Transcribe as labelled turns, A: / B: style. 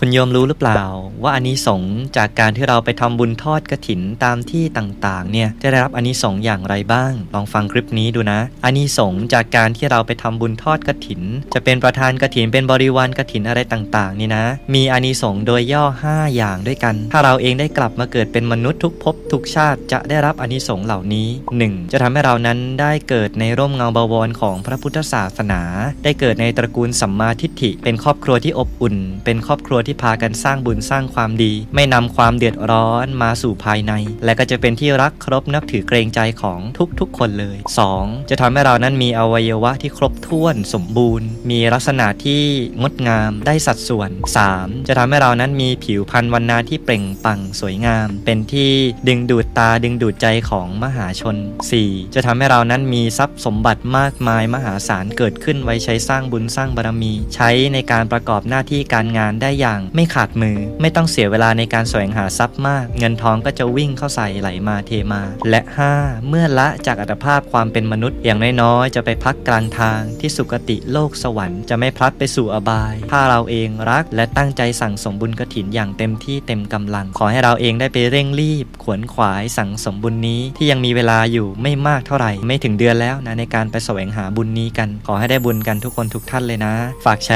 A: คุณโยมรู้หรือเปล่า ว่าอานิสงส์จากการที่เราไปทำบุญทอดกระถินตามที่ต่างๆ เนี่ยจะได้รับอานิสงส์อย่างไรบ้าง ลองฟังคลิปนี้ดูนะอานิสงส์จากการที่เราไปทำบุญทอดกระถิน จะเป็นประธานกระถินเป็นบริวารกระถินอะไรต่างๆ นี่นะ มีอานิสงส์โดยย่อ 5 อย่างด้วยกัน ถ้าเราเองได้กลับมาเกิดเป็นมนุษย์ทุกภพทุกชาติจะได้รับอานิสงส์เหล่านี้ 1. จะทำให้เรานั้นได้เกิดในร่มเงาบวรของพระพุทธศาสนา ได้เกิดในตระกูลสัมมาทิฏฐิ เป็นครอบครัวที่อบอุ่น เป็นครอบครัวที่พากันสร้างบุญสร้างความดี ไม่นำความเดือดร้อนมาสู่ภายใน และก็จะเป็นที่รักครพนับถือเกรงใจของทุกๆ คนเลย 2. จะทำให้เรานั้นมีอวัยวะที่ครบถ้วนสมบูรณ์ มีลักษณะที่งดงามได้สัดส่วน 3. จะทำให้เรานั้นมีผิวพรรณวันนาที่เปล่งปลั่งสวยงาม เป็นที่ดึงดูดตาดึงดูดใจของมหาชน 4. จะทำให้เรานั้นมีทรัพย์สมบัติมากมายมหาศาลเกิดขึ้นไว้ใช้สร้างบุญสร้างบารมี ใช้ในการประกอบหน้าที่การงานได้อย่างไม่ขาดมือ ไม่ต้องเสียเวลาในการแสวงหาทรัพย์มาก เงินทองก็จะวิ่งเข้าใส่ไหลมาเทมา และ 5. เมื่อละจากอัตภาพความเป็นมนุษย์ อย่างน้อยๆจะไปพักกลางทางที่สุคติโลกสวรรค์จะไม่พลัดไปสู่อบาย ถ้าเราเองรักและตั้งใจสั่งสมบุญกระถินอย่างเต็มที่เต็มกำลัง ขอให้เราเองได้ไปเร่งรีบ ขวนขวายสั่งสมบุญนี้ที่ยังมีเวลาอยู่ไม่มากเท่าไหร่ ไม่ถึงเดือนแล้วนะในการไปแสวงหาบุญนี้กัน ขอให้ได้บุญกันทุกคนทุกท่านเลยนะ ฝากแชร์